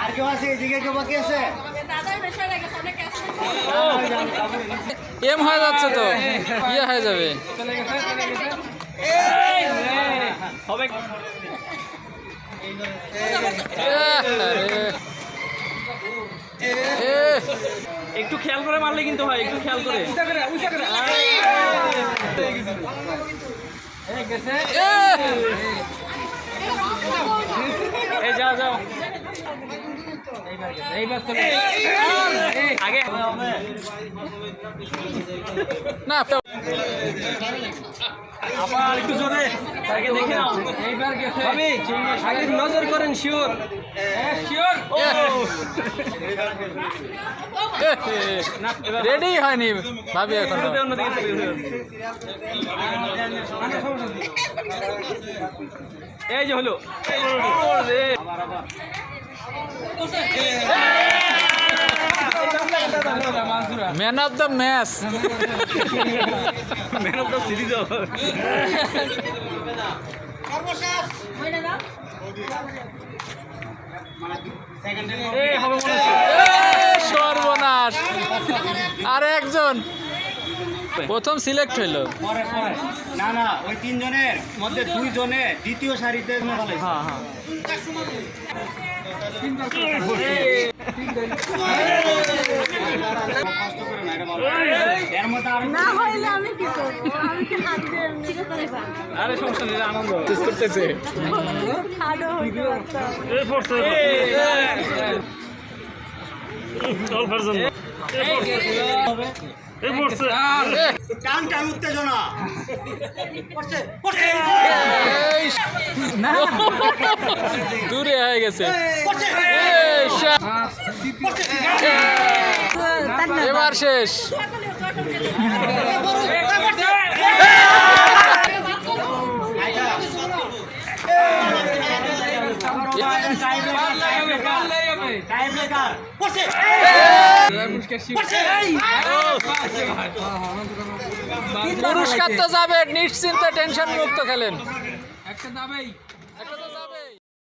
আর কেউ আছে? এদিকে কেউ বাকি আছে? এম হয়ে যাচ্ছে তো। ইয়ে হয়ে যাবে। হবে একটু খেয়াল করে মারলে কিন্তু হয় একটু খেয়াল করে। এই যাও যাও আগে না আবার একটু জোরে তাকে দেখে নাও এইবার গেছে আমি আগে নজর করেন শিওর শিওর ও রেডি হয়নি ভাবি এখন। এই যে হলো ওরে। Man of the match man of the series সর্বনাশ। আর একজন প্রথম সিলেক্ট হইল। পরে পরে। না না ওই তিনজনের মধ্যে দুইজনে দ্বিতীয় সারিতে হ্যাঁ হ্যাঁ। আর সমস্যা নেই আনন্দ। করতেছে। টান টান উত্তেজনা দূরে হয়ে গেছে এবার শেষ টাইম ব্রেকার পুরস্কার তো যাবে নিশ্চিন্তে টেনশন মুক্ত খেলেন একটা তো